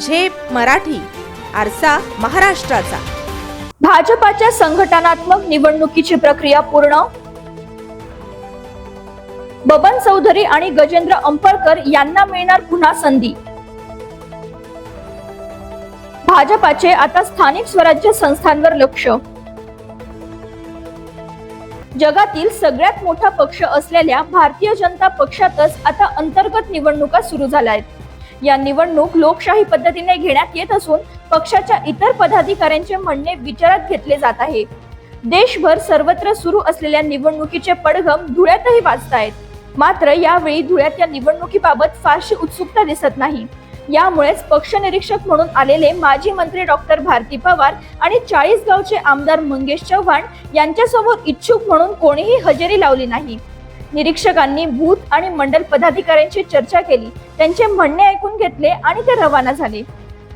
झेप मराठी आरसा महाराष्ट्राचा. भाजपाच्या संघटनात्मक निवडणुकीची प्रक्रिया पूर्ण? बबन चौधरी आणि गजेंद्र अंपळकर यांना मिळणार पुन्हा संधी. भाजपाचे आता स्थानिक स्वराज्य संस्थांवर लक्ष. जगातील सगळ्यात मोठा पक्ष असलेल्या भारतीय जनता पक्षातच आता अंतर्गत निवडणुका सुरू झाल्या आहेत. या निवडणूक लोकशाही पद्धतीने घेण्यात येत असून पक्षाच्या इतर पदाधिकाऱ्यांचे म्हणणे विचारात घेतले जात आहे. देशभर सर्वत्र सुरू असलेल्या निवडणुकीचे पडघम धुळ्यातही वाजतायत. मात्र यावेळी धुळ्यात या निवडणुकीबाबत फारशी उत्सुकता दिसत नाही. यामुळेच पक्ष निरीक्षक म्हणून आलेले माजी मंत्री डॉक्टर भारती पवार आणि चाळीसगावचे आमदार मंगेश चव्हाण यांच्यासमोर इच्छुक म्हणून कोणीही हजेरी लावली नाही. निरीक्षकांनी भूत आणि मंडल पदाधिकाऱ्यांशी चर्चा केली. त्यांचे म्हणणे ऐकून घेतले आणि ते रवाना झाले.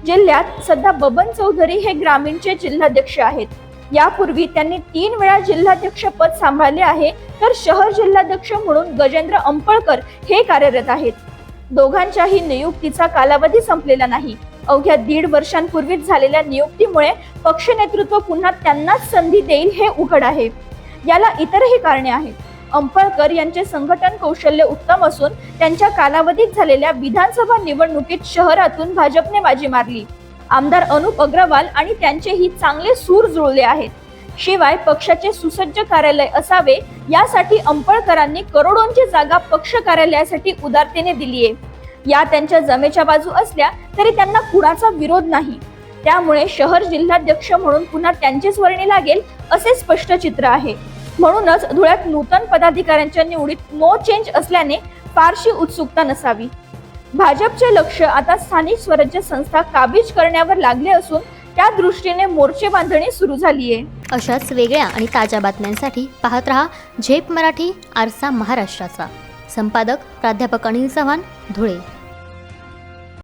जिल्ह्यात सध्या बबन चौधरी हे ग्रामीणचे जिल्हाध्यक्ष आहेत. यापूर्वी त्यांनी तीन वेळा जिल्हाध्यक्ष पद सांभाळले आहे तर शहर जिल्हाध्यक्ष म्हणून गजेंद्र अंपळकर हे कार्यरत आहेत. दोघांच्याही नियुक्तीचा कालावधी संपलेला नाही. अवघ्या दीड वर्षांपूर्वीच झालेल्या नियुक्तीमुळे पक्ष नेतृत्व पुन्हा त्यांनाच संधी देईल हे उघड आहे. याला इतरही कारणे आहेत. अंपळकर यांचे संघटन कौशल्य उत्तम असून त्यांच्या कालावधीत झालेल्या विधानसभा निवडणुकीत शहरातून भाजपने बाजी मारली. आमदार अनुप अग्रवाल आणि त्यांचेही चांगले सूर जुळले आहेत. शिवाय पक्षाचे सुसज्ज कार्यालय असावे यासाठी अंपळकरांनी करोडोंची जागा पक्ष कार्यालयासाठी उदारतेने दिली आहे. या त्यांच्या जमेच्या बाजू असल्या तरी त्यांना कुणाचा विरोध नाही. त्यामुळे शहर जिल्हाध्यक्ष म्हणून पुन्हा त्यांचेच वर्णी लागेल असे स्पष्ट चित्र आहे. म्हणूनच धुळ्यात नूतन पदाधिकाऱ्यांच्या निवडीत नो चेंज असल्याने फारशी उत्सुकता नसावी. भाजपचे लक्ष आता स्थानिक स्वराज्य संस्था काबीज करण्यावर लागले असून त्या दृष्टीने मोर्चे बांधणी सुरू झाली आहे अशाच वेगळ्या आणि ताज्या बातम्यांसाठी पाहत रहा झेप मराठी आरसा महाराष्ट्राचा. संपादक प्राध्यापक अनिल चव्हाण धुळे.